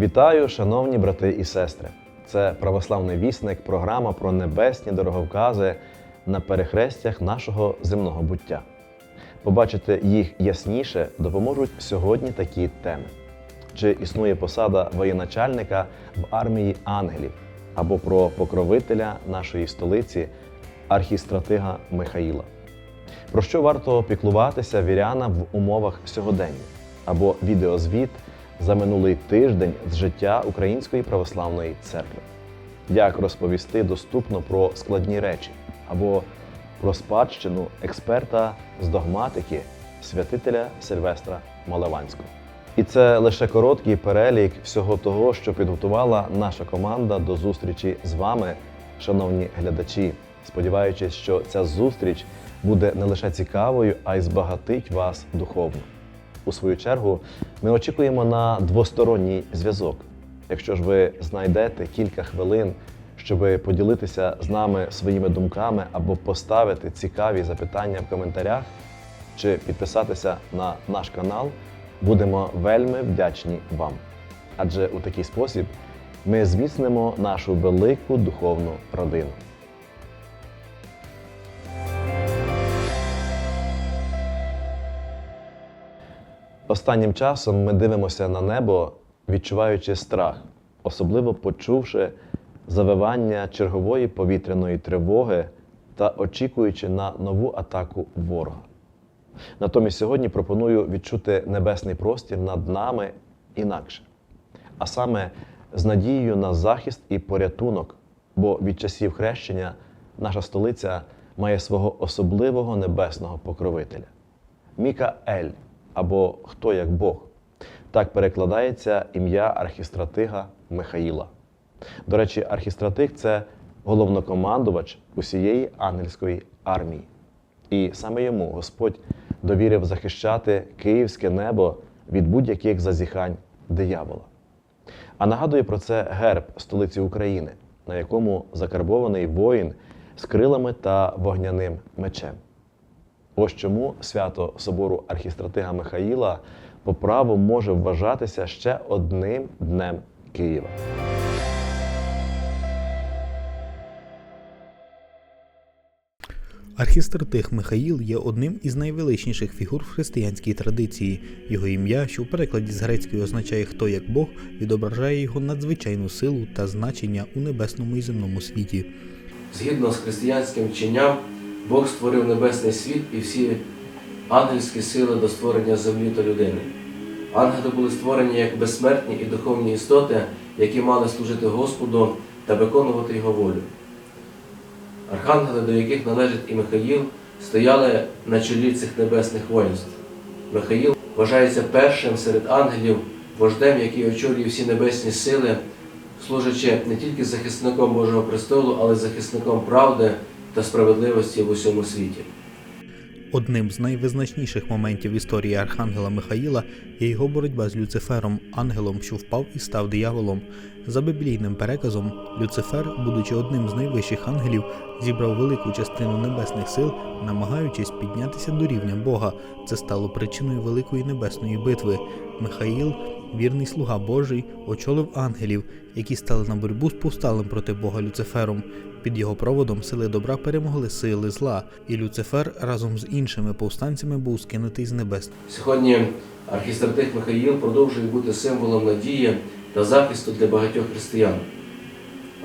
Вітаю, шановні брати і сестри! Це православний вісник, програма про небесні дороговкази на перехрестях нашого земного буття. Побачити їх ясніше допоможуть сьогодні такі теми: чи існує посада воєначальника в армії ангелів, або про покровителя нашої столиці, архістратига Михаїла. Про що варто піклуватися вірянам в умовах сьогодення, або відеозвіт за минулий тиждень з життя Української православної церкви. Як розповісти доступно про складні речі, або про спадщину експерта з догматики святителя Сильвестра Малеванського. І це лише короткий перелік всього того, що підготувала наша команда до зустрічі з вами, шановні глядачі, сподіваючись, що ця зустріч буде не лише цікавою, а й збагатить вас духовно. У свою чергу, ми очікуємо на двосторонній зв'язок. Якщо ж ви знайдете кілька хвилин, щоб поділитися з нами своїми думками або поставити цікаві запитання в коментарях, чи підписатися на наш канал, будемо вельми вдячні вам. Адже у такий спосіб ми зміцнимо нашу велику духовну родину. Останнім часом ми дивимося на небо, відчуваючи страх, особливо почувши завивання чергової повітряної тривоги та очікуючи на нову атаку ворога. Натомість сьогодні пропоную відчути небесний простір над нами інакше, а саме з надією на захист і порятунок, бо від часів хрещення наша столиця має свого особливого небесного покровителя Мікаель або Хто як Бог. Так перекладається ім'я архістратига Михаїла. До речі, архістратиг це головнокомандувач усієї ангельської армії. І саме йому Господь довірив захищати київське небо від будь-яких зазіхань диявола. А нагадує про це герб столиці України, на якому закарбований воїн з крилами та вогняним мечем. Ось чому свято собору архістратига Михаїла по праву може вважатися ще одним днем Києва. Архістратиг Михаїл є одним із найвеличніших фігур в християнській традиції. Його ім'я, що в перекладі з грецької означає хто як Бог, відображає його надзвичайну силу та значення у небесному і земному світі. Згідно з християнським вченням, Бог створив небесний світ і всі ангельські сили до створення землі та людини. Ангели були створені як безсмертні і духовні істоти, які мали служити Господу та виконувати Його волю. Архангели, до яких належить і Михаїл, стояли на чолі цих небесних воїнств. Михаїл вважається першим серед ангелів, вождем, який очолює всі небесні сили, служачи не тільки захисником Божого престолу, але й захисником правди та справедливості в усьому світі. Одним з найвизначніших моментів історії Архангела Михаїла є його боротьба з Люцифером, ангелом, що впав і став дияволом. За біблійним переказом, Люцифер, будучи одним з найвищих ангелів, зібрав велику частину небесних сил, намагаючись піднятися до рівня Бога. Це стало причиною великої небесної битви. Михаїл, вірний слуга Божий, очолив ангелів, які стали на боротьбу з повсталим проти Бога Люцифером. Під його проводом сили добра перемогли сили зла, і Люцифер разом з іншими повстанцями був скинутий з небес. Сьогодні архістратих Михаїл продовжує бути символом надії та захисту для багатьох християн.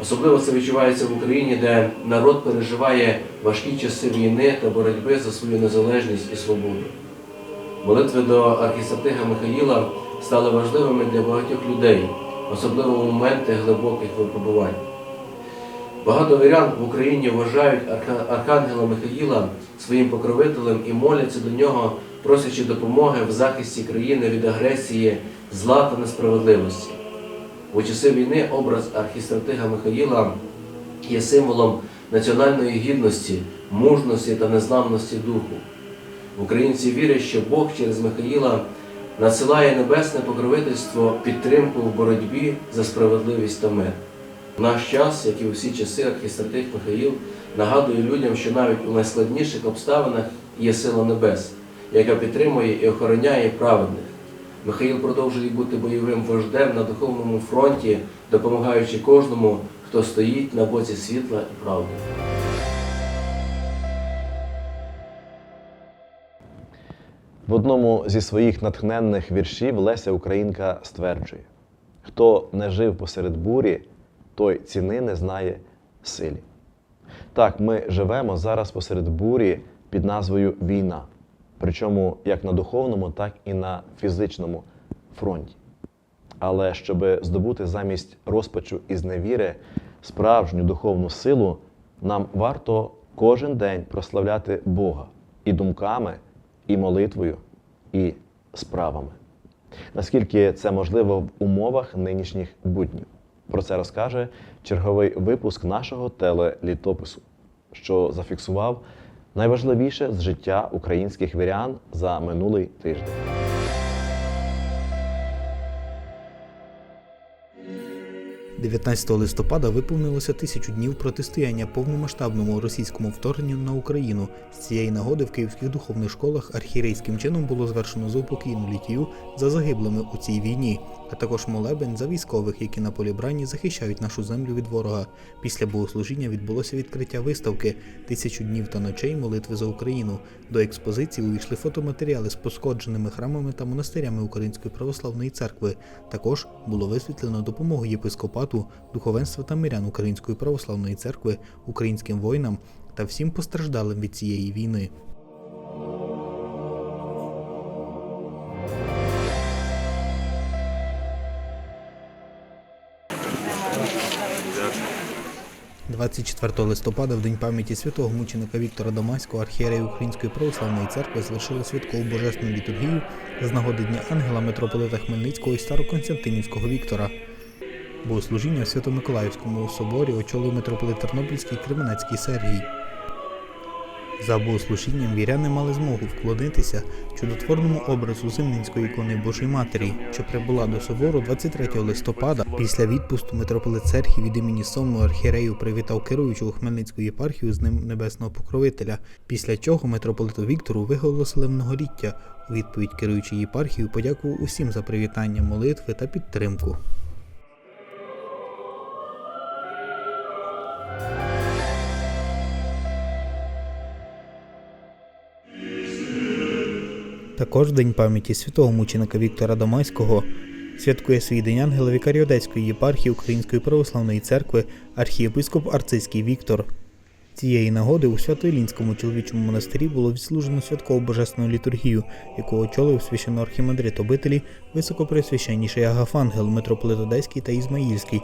Особливо це відчувається в Україні, де народ переживає важкі часи війни та боротьби за свою незалежність і свободу. Молитви до архістратига Михаїла стали важливими для багатьох людей, особливо в моменти глибоких випробувань. Багато вірян в Україні вважають архангела Михаїла своїм покровителем і моляться до нього, просячи допомоги в захисті країни від агресії, зла та несправедливості. У часи війни образ архістратига Михаїла є символом національної гідності, мужності та незламності духу. Українці вірять, що Бог через Михаїла надсилає небесне покровительство, підтримку в боротьбі за справедливість та мир. В наш час, як і у всі часи, архістратих Михаїл нагадує людям, що навіть у найскладніших обставинах є сила небес, яка підтримує і охороняє праведних. Михаїл продовжує бути бойовим вождем на духовному фронті, допомагаючи кожному, хто стоїть на боці світла і правди. В одному зі своїх натхненних віршів Леся Українка стверджує: хто не жив посеред бурі, той ціни не знає силі. Так, ми живемо зараз посеред бурі під назвою Війна, причому як на духовному, так і на фізичному фронті. Але щоб здобути замість розпачу і зневіри справжню духовну силу, нам варто кожен день прославляти Бога і думками, і молитвою, і справами. Наскільки це можливо в умовах нинішніх буднів? Про це розкаже черговий випуск нашого телелітопису, що зафіксував найважливіше з життя українських вірян за минулий тиждень. – 19 листопада виповнилося тисячу днів протистояння повномасштабному російському вторгненню на Україну. З цієї нагоди в київських духовних школах архірейським чином було звершено заупокійну літію за загиблими у цій війні, а також молебень за військових, які на полі брані захищають нашу землю від ворога. Після богослужіння відбулося відкриття виставки Тисячу днів та ночей молитви за Україну. До експозиції увійшли фотоматеріали з пошкодженими храмами та монастирями Української православної церкви. Також було висвітлено допомогу єпископату, духовенства та мирян Української православної церкви, українським воїнам та всім постраждалим від цієї війни. – 24 листопада, в день пам'яті святого мученика Віктора Домаського, архієрея Української православної церкви звершили святкову божественну літургію з нагоди Дня Ангела митрополита Хмельницького і Староконстантинівського Віктора. Богослужіння в Свято-Миколаївському соборі очолив митрополит Тернопільський Кременецький Сергій. За богослужінням віряни мали змогу вклонитися чудотворному образу Зимненської ікони Божої Матері, що прибула до собору 23 листопада. Після відпусту митрополит Сергій від імені Сому архієрею привітав керуючого Хмельницьку єпархію з ним небесного покровителя. Після чого митрополиту Віктору виголосили многоріття. У відповідь керуючий єпархію подякував усім за привітання, молитви та підтримку. Також День пам'яті святого мученика Віктора Дамаського святкує свій день ангела вікаріодеської єпархії Української православної церкви архієпископ Арцизький Віктор. Цієї нагоди у Свято-Ілінському чоловічому монастирі було відслужено святкову божественну літургію, яку очолив священноархімандрит обителі високопресвященніший Агафангел, митрополит Одеський та Ізмаїльський.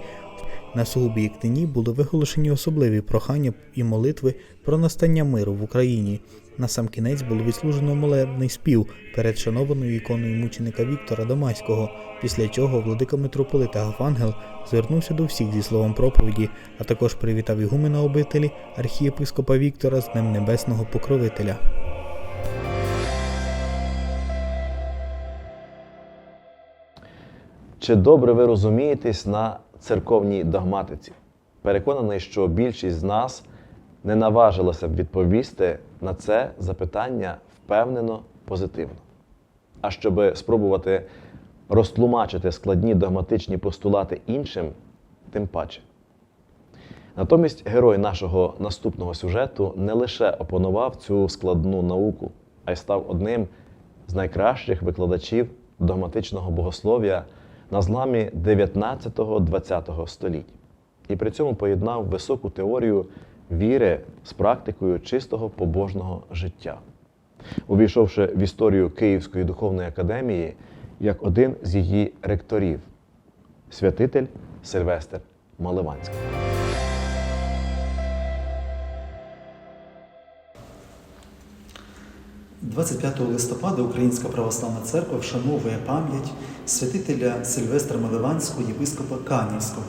На сугубі Єктині були виголошені особливі прохання і молитви про настання миру в Україні. На сам кінець було відслужено молебний спів перед шанованою іконою мученика Віктора Дамаського, після чого владика митрополита Агафангел звернувся до всіх зі словом проповіді, а також привітав ігумена обителі архієпископа Віктора з Днем Небесного Покровителя. Чи добре ви розумієтесь на церковній догматиці? Переконаний, що більшість з нас не наважилася б відповісти на це запитання впевнено позитивно. А щоб спробувати розтлумачити складні догматичні постулати іншим, тим паче. Натомість герой нашого наступного сюжету не лише опанував цю складну науку, а й став одним з найкращих викладачів догматичного богослов'я на зламі 19-20 століть. І при цьому поєднав високу теорію віри з практикою чистого побожного життя, увійшовши в історію Київської духовної академії як один з її ректорів, святитель Сильвестр Маливанський. – 25 листопада Українська православна церква вшановує пам'ять святителя Сильвестра Маливанського, єпископа Канівського.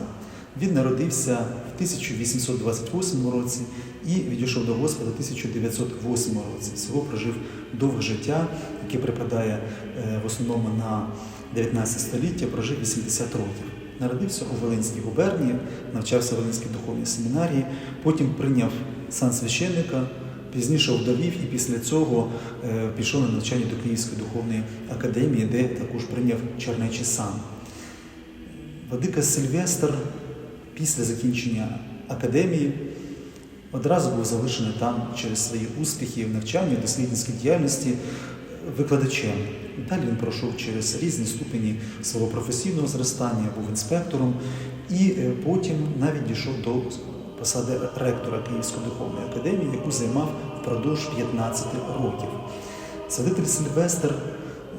Він народився в 1828 році і відійшов до Господа в 1908 році. Всього прожив довге життя, яке припадає е, в основному на 19 століття, прожив 80 років. Народився у Волинській губернії, навчався в Волинській духовній семінарії, потім прийняв сан священника пізніше вдовів і після цього е, пішов на навчання до Київської духовної академії, де також прийняв чернечий сан. Владика Сильвестр після закінчення академії одразу був залишений там через свої успіхи в навчанні, дослідницькій діяльності викладачем. Далі він пройшов через різні ступені свого професійного зростання, був інспектором і е, потім навіть дійшов до посади ректора Київської духовної академії, яку займав впродовж 15 років. Святитель Сильвестр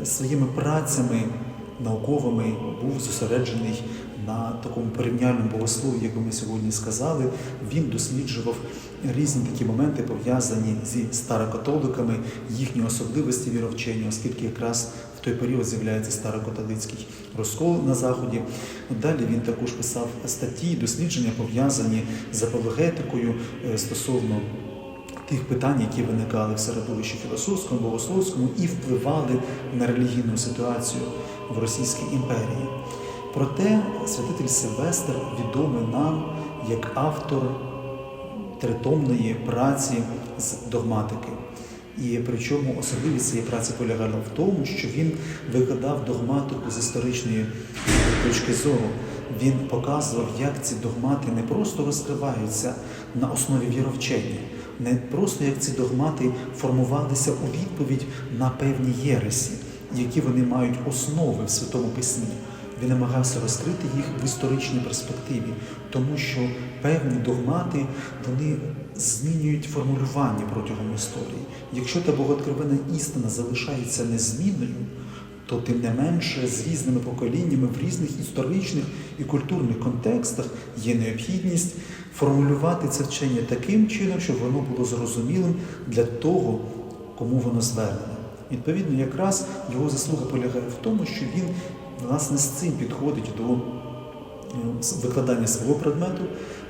своїми працями науковими був зосереджений на такому порівняльному богослов'ї, як би ми сьогодні сказали. Він досліджував різні такі моменти, пов'язані зі старокатоликами, їхні особливості віровчення, оскільки якраз той період з'являється старокатолицький розкол на заході. Далі він також писав статті, дослідження пов'язані з апологетикою е, стосовно тих питань, які виникали в середовищі філософському, богословському і впливали на релігійну ситуацію в Російській імперії. Проте святитель Сильвестр відомий нам як автор тритомної праці з догматики. І причому особливість цієї праці полягала в тому, що він викладав догматику з історичної точки зору. Він показував, як ці догмати не просто розкриваються на основі віровчення, не просто як ці догмати формувалися у відповідь на певні єресі, які вони мають основи в Святому Письмі. Він намагався розкрити їх в історичній перспективі, тому що певні догмати вони змінюють формулювання протягом історії. Якщо та богооткровена істина залишається незмінною, то тим не менше з різними поколіннями в різних історичних і культурних контекстах є необхідність формулювати це вчення таким чином, щоб воно було зрозумілим для того, кому воно звернено. Відповідно, якраз його заслуга полягає в тому, що він власне з цим підходить до е, викладання свого предмету,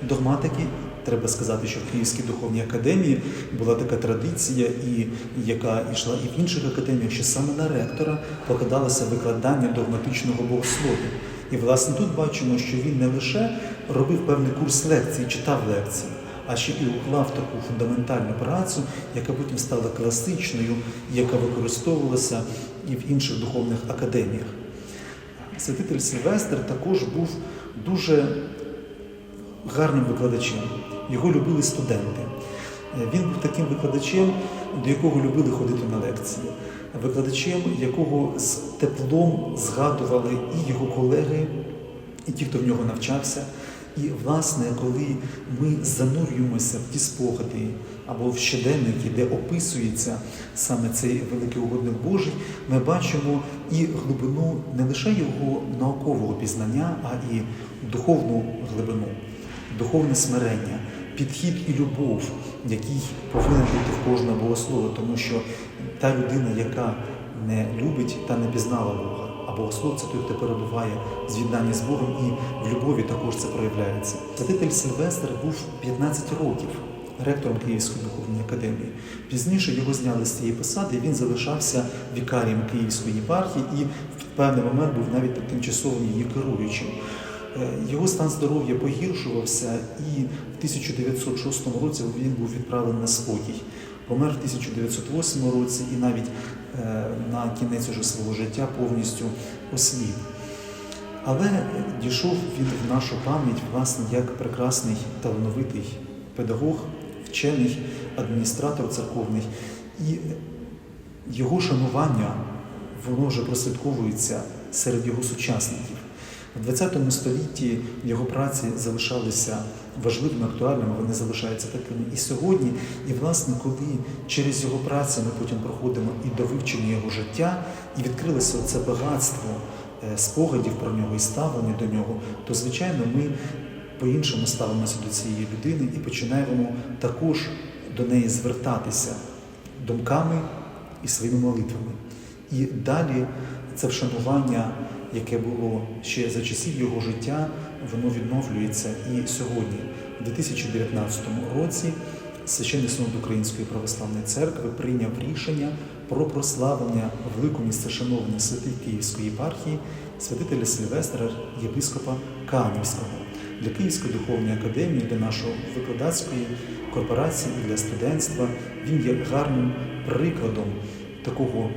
догматики. Треба сказати, що в Київській духовній академії була така традиція, і яка йшла і в інших академіях, що саме на ректора покладалося викладання догматичного богослов'я. І власне тут бачимо, що він не лише робив певний курс лекцій, читав лекції, а ще і уклав таку фундаментальну працю, яка потім стала класичною, яка використовувалася і в інших духовних академіях. Святитель Сильвестр також був дуже гарним викладачем. Його любили студенти. Він був таким викладачем, до якого любили ходити на лекції, викладачем, якого з теплом згадували і його колеги, і ті, хто в нього навчався. І, власне, коли ми занурюємося в ті спогади або в щоденники, де описується саме цей великий угодник Божий, ми бачимо і глибину не лише його наукового пізнання, а і духовну глибину, духовне смирення, підхід і любов, який повинен бути в кожного богослова, тому що та людина, яка не любить та не пізнала Бога. А богослов це той, хто перебуває з'єднанні з Богом, і в любові також це проявляється. Святитель Сильвестр був 15 років ректором Київської духовної академії. Пізніше його зняли з цієї посади, і він залишався вікарієм Київської єпархії і в певний момент був навіть тимчасово її керуючим. Е, Його стан здоров'я погіршувався, і в 1906 році він був відправлений на спокій. Помер в 1908 році і навіть е, на кінець уже свого життя повністю осліп. Але дійшов він в нашу пам'ять, власне, як прекрасний талановитий педагог, вчений, адміністратор церковний. І його шанування воно вже прослідковується серед його сучасників. В ХХ столітті його праці залишалися важливими, актуальними, вони залишаються такими і сьогодні. І, власне, коли через його працю ми потім проходимо і до вивчення його життя, і відкрилося це багатство е, спогадів про нього і ставлення до нього, то, звичайно, ми по-іншому ставимося до цієї людини і починаємо також до неї звертатися думками і своїми молитвами. І далі це вшанування, яке було ще за часів його життя, воно відновлюється і сьогодні, у 2019 році, Священний синод Української православної церкви прийняв рішення про прославлення великого місцешановного святих Київської єпархії святителя Сильвестра, єпископа Канівського. для Київської духовної академії, для нашої викладацької корпорації, для студентства. Він є гарним прикладом такого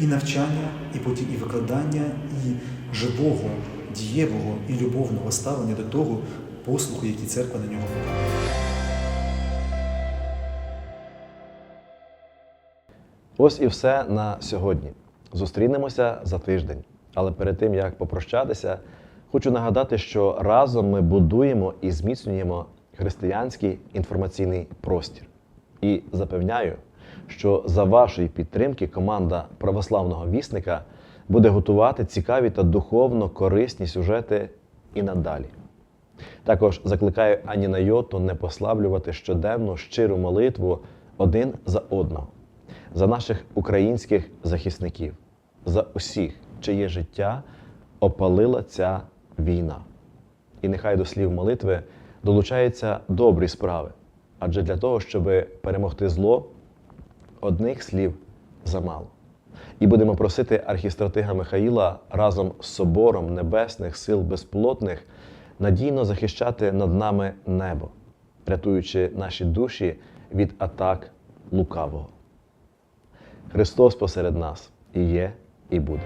і навчання, і потім і викладання, і живого, дієвого і любовного ставлення до того послуху, який церква на нього покладає. Ось і все на сьогодні. Зустрінемося за тиждень. Але перед тим як попрощатися, хочу нагадати, що разом ми будуємо і зміцнюємо християнський інформаційний простір. І запевняю, що за вашої підтримки команда православного вісника буде готувати цікаві та духовно корисні сюжети і надалі. Також закликаю ані на йоту не послаблювати щоденну щиру молитву один за одного, за наших українських захисників, за усіх, чиє життя опалила ця війна. І нехай до слів молитви долучаються добрі справи, адже для того, щоб перемогти зло, одних слів замало. І будемо просити архістратига Михаїла разом з собором небесних сил безплотних надійно захищати над нами небо, рятуючи наші душі від атак лукавого. Христос посеред нас і є, і буде.